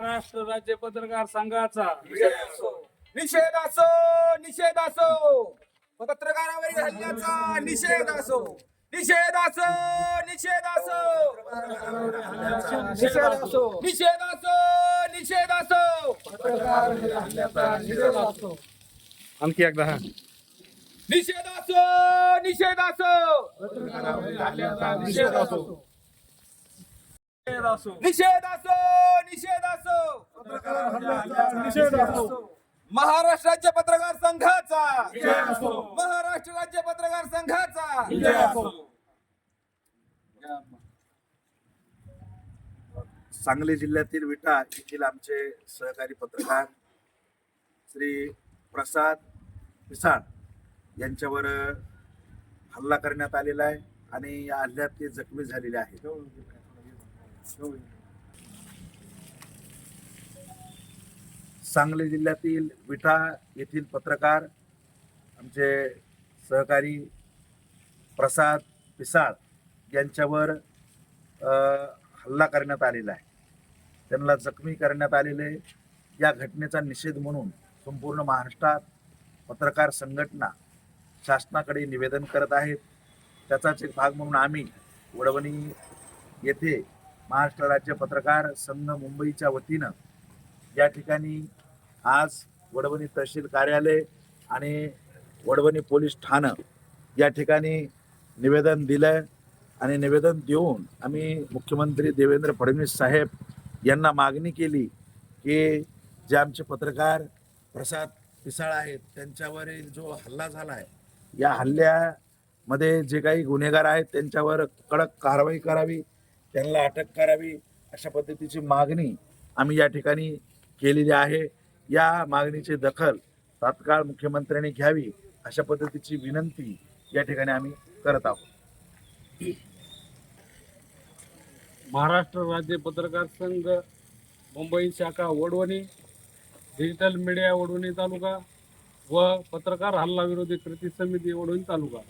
महाराष्ट्र राज्य पत्रकार संघाचा. निषेध असो निषेध असो पत्रकारावरील हल्ल्याचा निषेध असो निषेध असो निषेध असो निषेध असो निषेध असो निषेध असो आणखी एकदा निषेध असो निषेध असो निषेध असो निषेध असो निषेध असो निषेध असो निषेध असो महाराष्ट्र राज्य पत्रकार संघाचा. महाराष्ट्र राज्य पत्रकार संघाचा. सांगली जिल्ह्यातील विटा येथील आमचे सहकारी पत्रकार श्री प्रसाद पिसाळ यांच्यावर हल्ला करण्यात आलेला आहे आणि या हल्ल्यात ते जखमी झालेले आहेत. सांगली जिल्ह्यातील विटा येथील पत्रकार आमचे सहकारी प्रसाद पिसाळ यांच्यावर हल्ला करण्यात आलेला आहे. त्यांना जखमी करण्यात आलेले या घटनेचा निषेध म्हणून संपूर्ण महाराष्ट्रात पत्रकार संघटना शासनाकडे निवेदन करत आहेत. त्याचाच एक भाग म्हणून आम्ही वडवणी येथे महाराष्ट्र राज्य पत्रकार संघ मुंबईच्या वतीनं या ठिकाणी आज वडवणी तहसील कार्यालय आणि वडवणी पोलीस ठाणं या ठिकाणी निवेदन दिलं आणि निवेदन देऊन आम्ही मुख्यमंत्री देवेंद्र फडणवीस साहेब यांना मागणी केली की जे आमचे पत्रकार प्रसाद पिसाळ आहेत त्यांच्यावरील जो हल्ला झाला आहे या हल्ल्यामध्ये जे काही गुन्हेगार आहेत त्यांच्यावर कडक कारवाई करावी. त्यांना अटक करावी अशा पद्धतीची मागणी आम्ही या ठिकाणी केलेली आहे. या मागणीची दखल तात्काळ मुख्यमंत्र्यांनी घ्यावी अशा पद्धतीची विनंती या ठिकाणी आम्ही करत आहोत. महाराष्ट्र राज्य पत्रकार संघ मुंबई शाखा वडवणी डिजिटल मीडिया वडवणी तालुका व पत्रकार हल्ला विरोधी कृती समिती वडवणी तालुका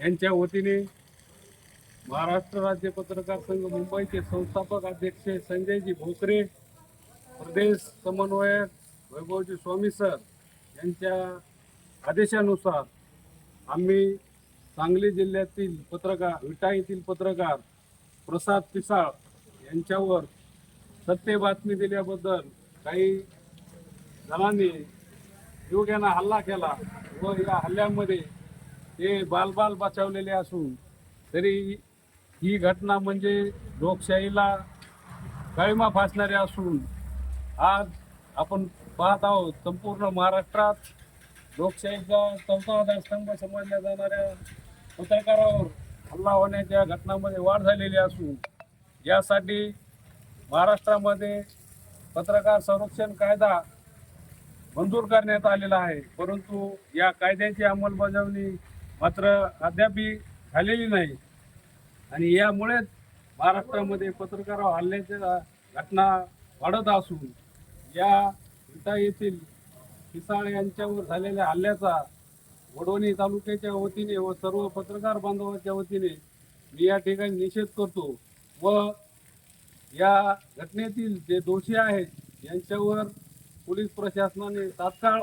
यांच्या वतीने महाराष्ट्र राज्य पत्रकार संघ मुंबईचे संस्थापक अध्यक्ष संजयजी भोसरे प्रदेश समन्वयक वैभवजी स्वामी सर यांच्या आदेशानुसार आम्ही सांगली जिल्ह्यातील पत्रकार विटा येथील पत्रकार प्रसाद पिसाळ यांच्यावर सत्य बातमी दिल्याबद्दल काही जणांनी युवकांना हल्ला केला व या हल्ल्यामध्ये ते बालबाल बचावलेले असून तरी ही घटना म्हणजे लोकशाहीला काळीमा फासणारी असून आज आपण पाहत आहोत संपूर्ण महाराष्ट्रात लोकशाहीचा चौथा आधारस्तंभ समजल्या जाणाऱ्या पत्रकारावर हल्ला होण्याच्या घटनांमध्ये वाढ झालेली असून यासाठी महाराष्ट्रामध्ये पत्रकार संरक्षण कायदा मंजूर करण्यात आलेला आहे. परंतु या कायद्याची अंमलबजावणी मात्र अद्यापही झालेली नाही. आणि यामुळेच महाराष्ट्रामध्ये पत्रकार हल्ल्याच्या घटना वाढत असून या विटा येथील पिसाळ यांच्यावर झालेल्या हल्ल्याचा वडवणी तालुक्याच्या वतीने व सर्व पत्रकार बांधवांच्या वतीने मी या ठिकाणी निषेध करतो व या घटनेतील जे दोषी आहेत यांच्यावर पोलीस प्रशासनाने तात्काळ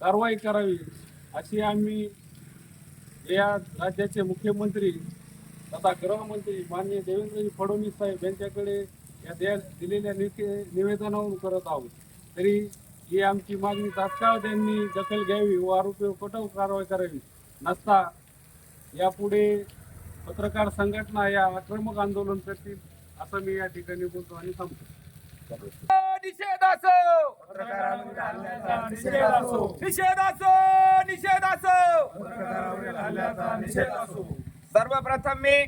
कारवाई करावी अशी आम्ही या राज्याचे मुख्यमंत्री तथा गृहमंत्री माननीय देवेंद्रजी फडणवीस साहेब यांच्याकडे या द्या दिलेल्या निके निवेदनावरून करत आहोत. तरी ही आमची मागणी तात्काळ त्यांनी दखल घ्यावी व आरोपीवर कठोर कारवाई करावी. नसता यापुढे पत्रकार संघटना या आक्रमक आंदोलन करतील असं मी या ठिकाणी बोलतो आणि थांबतो निषेध असो! निषेध असो! निषेध असो! सर्वप्रथम मी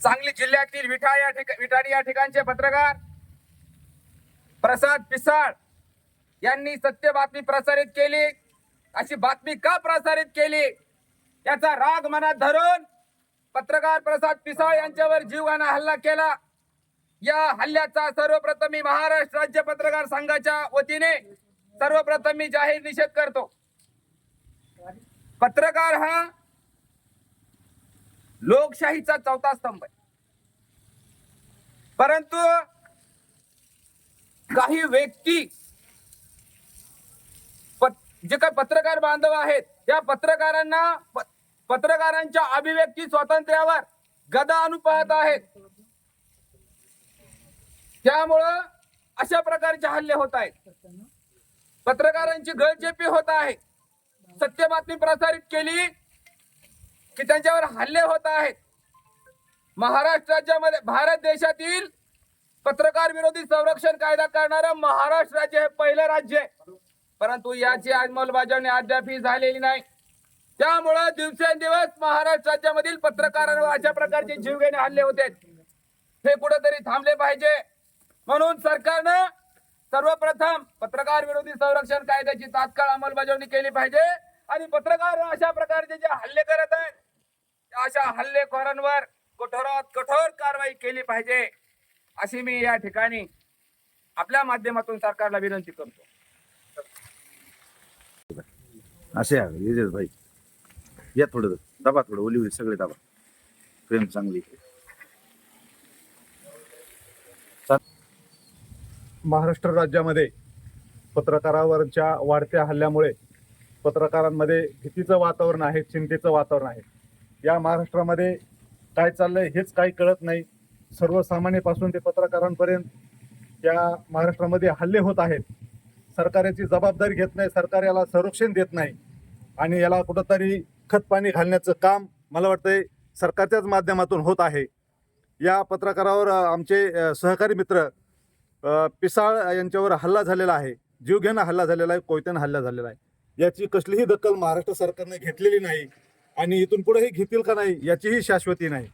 सांगली जिल्ह्यातील विठा या ठिका विटाणी या ठिकाणचे पत्रकार प्रसाद पिसाळ यांनी सत्य बातमी प्रसारित केली. अशी बातमी का प्रसारित केली? याचा राग मनात धरून पत्रकार प्रसाद पिसाळ यांच्यावर जीवाना हल्ला केला. या हल्ल्याचा सर्वप्रथम मी महाराष्ट्र राज्य पत्रकार संघाच्या वतीने सर्वप्रथम मी जाहीर निषेध करतो. पत्रकार हा लोकशाहीचा चौथा स्तंभ आहे. परंतु काही व्यक्ती जे काही पत्रकार बांधव आहेत त्या पत्रकारांना पत्रकारांच्या अभिव्यक्ती स्वातंत्र्यावर गदा अनुपात आहेत. त्यामुळं अशा प्रकारचे हल्ले होत आहेत. पत्रकारांची गळचेपी होत आहे. सत्य बातमी प्रसारित केली की त्यांच्यावर हल्ले होत आहेत. महाराष्ट्र राज्यामध्ये भारत देशातील पत्रकार विरोधी संरक्षण कायदा करणारं महाराष्ट्र राज्य हे पहिलं राज्य आहे. परंतु याची अंमलबजावणी अद्याप झालेली नाही. त्यामुळं दिवसेंदिवस महाराष्ट्र राज्यामधील पत्रकारांवर अशा प्रकारचे जीवघेणे हल्ले होते हे कुठेतरी थांबले पाहिजे. म्हणून सरकारनं सर्वप्रथम पत्रकार विरोधी संरक्षण कायद्याची तात्काळ अंमलबजावणी केली पाहिजे. आणि पत्रकार अशा प्रकारचे जे हल्ले करत आहेत अशा हल्लेखोरांवर कठोरात कठोर कारवाई केली पाहिजे अशी मी या ठिकाणी आपल्या माध्यमातून सरकारला विनंती करतो. असे आहे भाई. या थोडं दाबा थोडं ओली होईल सगळे दाबा. फ्रेम चांगली. महाराष्ट्र राज्यामध्ये पत्रकारावरच्या वाढत्या हल्ल्यामुळे पत्रकारांमध्ये भीतीचं वातावरण आहे चिंतेचं वातावरण आहे. या महाराष्ट्रामध्ये काय चाललंय हेच काही कळत नाही. सर्वसामान्यपासून ते पत्रकारांपर्यंत या महाराष्ट्रामध्ये हल्ले होत आहेत. सरकार याची जबाबदारी घेत नाही सरकार याला संरक्षण देत नाही आणि याला कुठंतरी खतपाणी घालण्याचं काम मला वाटतंय सरकारच्याच माध्यमातून होत आहे. या पत्रकारावर आमचे सहकारी मित्र पिसाळ यांच्यावर हल्ला झालेला आहे. जीवघेणा हल्ला झालेला आहे कोयत्यानं हल्ला झालेला आहे. याची कसलीही दखल महाराष्ट्र सरकारने घेतलेली नाही. आणि इथून पुढेही घेतील का नाही याचीही शाश्वती नाही.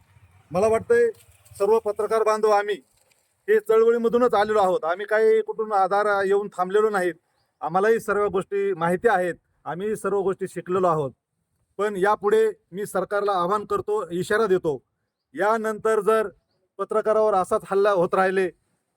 मला वाटतंय सर्व पत्रकार बांधव आम्ही हे चळवळीमधूनच आलेलो आहोत. आम्ही काही कुठून आधार येऊन थांबलेलो नाहीत. आम्हालाही सर्व गोष्टी माहिती आहेत. आम्ही सर्व गोष्टी शिकलेलो आहोत. पण यापुढे मी सरकारला आवाहन करतो इशारा देतो. यानंतर जर पत्रकारावर असाच हल्ला होत राहिले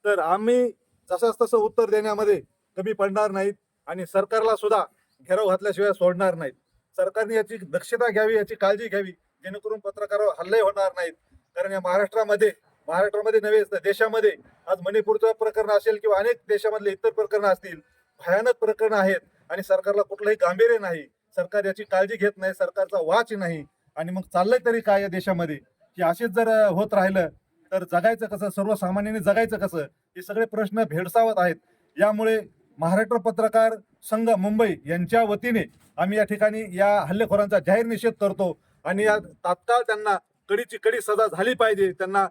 तर आम्ही जसाच तसं उत्तर देण्यामध्ये कमी पडणार नाहीत आणि सरकारला सुद्धा घेराव घातल्याशिवाय सोडणार नाहीत. सरकारने याची दक्षता घ्यावी याची काळजी घ्यावी जेणेकरून पत्रकारावर हल्ले होणार नाहीत. कारण या महाराष्ट्रामध्ये महाराष्ट्रामध्ये नव्हे तर देशामध्ये आज मणिपूरचं प्रकरण असेल किंवा अनेक देशामधले इतर प्रकरणं असतील भयानक प्रकरणं आहेत आणि सरकारला कुठलंही गांभीर्य नाही. सरकार याची काळजी घेत नाही सरकारचा वाच नाही. आणि मग चाललंय तरी काय या देशामध्ये? की असेच जर होत राहिलं तर जगायचं कसं? सर्वसामान्यांनी जगायचं कसं? हे सगळे प्रश्न भेडसावत आहेत. यामुळे महाराष्ट्र पत्रकार संघ मुंबई यांच्या वतीने आम्ही या ठिकाणी या हल्लेखोरांचा जाहीर निषेध करतो आणि या तात्काळ त्यांना कडीची कडी सजा झाली पाहिजे त्यांना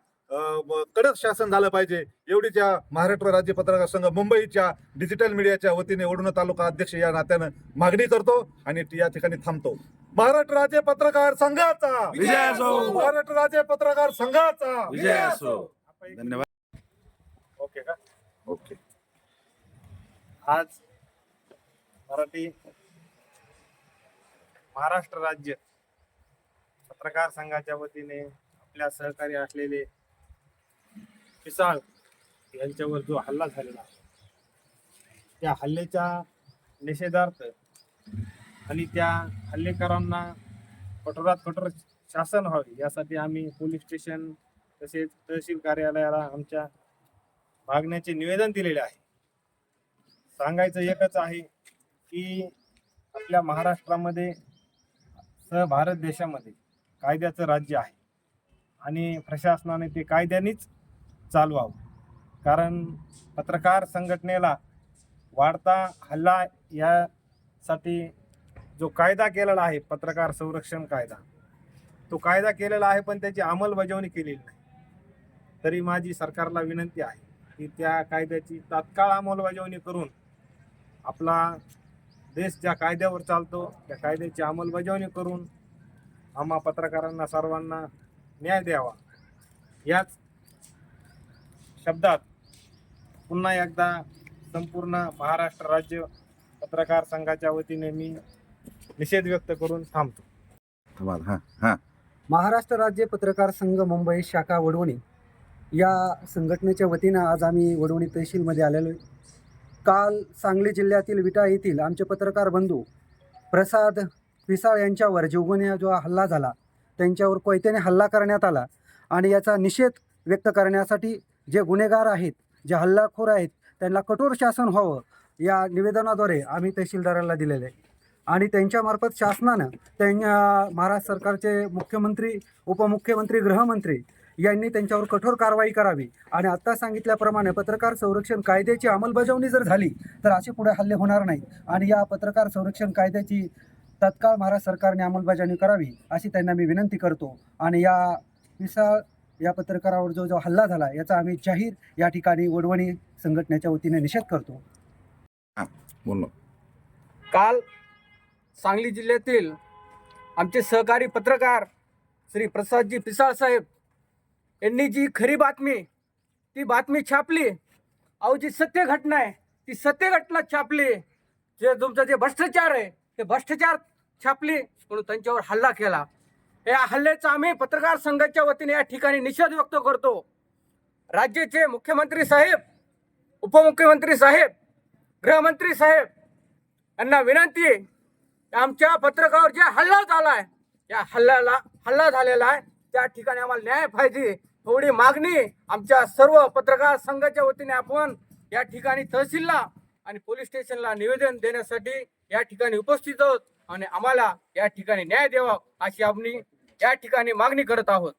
कडक शासन झालं पाहिजे एवढीच या महाराष्ट्र राज्य पत्रकार संघ मुंबईच्या डिजिटल मीडियाच्या वतीने वडून तालुका अध्यक्ष या नात्यानं मागणी करतो आणि या ठिकाणी थांबतो. महाराष्ट्र राज्य पत्रकार संघाचा! विजय असो. महाराष्ट्र राज्य पत्रकार संघाचा! विजय असो! धन्यवाद. ओके का? ओके. आज मराठी महाराष्ट्र राज्य पत्रकार संघाच्या वतीने आपल्या सहकारी असलेले पिसाळ यांच्यावर जो हल्ला झालेला आहे त्या हल्ल्याच्या निषेधार्थ आणि त्या हल्लेकरांना कठोरात कठोर शासन व्हावे यासाठी आम्ही पोलीस स्टेशन तसेच तहसील कार्यालयाला आमच्या मागण्याचे निवेदन दिलेले आहे. सांगायचं एकच आहे की आपल्या महाराष्ट्रामध्ये सह भारत देशामध्ये कायद्याचं राज्य आहे. आणि प्रशासनाने ते कायद्यानेच चालवावं. कारण पत्रकार संघटनेला वाढता हल्ला यासाठी जो कायदा केलेला आहे पत्रकार संरक्षण कायदा तो कायदा केलेला आहे पण त्याची अंमलबजावणी केलेली नाही. तरी माझी सरकारला विनंती आहे की त्या कायद्याची तात्काळ अंमलबजावणी करून आपला देश ज्या कायद्यावर चालतो त्या कायद्याची अंमलबजावणी करून आम्हा पत्रकारांना सर्वांना न्याय द्यावा. याच शब्दात पुन्हा एकदा संपूर्ण महाराष्ट्र राज्य पत्रकार संघाच्या वतीने मी निषेध व्यक्त करून थांबतो. हा हा. महाराष्ट्र राज्य पत्रकार संघ मुंबई शाखा वडवणी या संघटनेच्या वतीनं आज आम्ही वडवणी तहसीलमध्ये आलेलो आहे. काल सांगली जिल्ह्यातील विटा येथील आमचे पत्रकार बंधू प्रसाद पिसाळ यांच्यावर जीवघेण्या जो हल्ला झाला त्यांच्यावर कोयत्याने हल्ला करण्यात आला आणि याचा निषेध व्यक्त करण्यासाठी जे गुन्हेगार आहेत जे हल्लाखोर आहेत त्यांना कठोर शासन व्हावं या निवेदनाद्वारे आम्ही तहसीलदाराला दिलेलं. आहे आणि त्यांच्यामार्फत शासनानं त्यांच्या महाराष्ट्र सरकारचे मुख्यमंत्री उपमुख्यमंत्री गृहमंत्री यांनी त्यांच्यावर कठोर कारवाई करावी. आणि आत्ता सांगितल्याप्रमाणे पत्रकार संरक्षण कायद्याची अंमलबजावणी जर झाली तर असे पुढे हल्ले होणार नाहीत. आणि या पत्रकार संरक्षण कायद्याची तत्काळ महाराष्ट्र सरकारने अंमलबजावणी करावी अशी त्यांना मी विनंती करतो. आणि या विशाळ या पत्रकारावर जो जो हल्ला झाला याचा आम्ही जाहीर या ठिकाणी वडवणी संघटनेच्या वतीने निषेध करतो. बोललो. काल सांगली जिल्ह्यातील आमचे सहकारी पत्रकार श्री प्रसादजी पिसाळ साहेब यांनी जी खरी बातमी ती बातमी छापली. अहो जी सत्य घटना आहे ती सत्य घटना छापली. जे तुमचं जे भ्रष्टाचार आहे ते भ्रष्टाचार छापली. म्हणून त्यांच्यावर हल्ला केला. या हल्ल्याचा आम्ही पत्रकार संघाच्या वतीने या ठिकाणी निषेध व्यक्त करतो. राज्याचे मुख्यमंत्री साहेब उपमुख्यमंत्री साहेब गृहमंत्री साहेब यांना विनंती आहे आमच्या पत्रकावर जे हल्ला झाला आहे या हल्ल्याला हल्ला झालेला आहे त्या ठिकाणी आम्हाला न्याय पाहिजे. थोडी मागणी आमच्या सर्व पत्रकार संघाच्या वतीने आपण या ठिकाणी तहसीलला आणि पोलीस स्टेशनला निवेदन देण्यासाठी या ठिकाणी उपस्थित आहोत आणि आम्हाला या ठिकाणी न्याय द्यावा अशी आम्ही या ठिकाणी मागणी करत आहोत.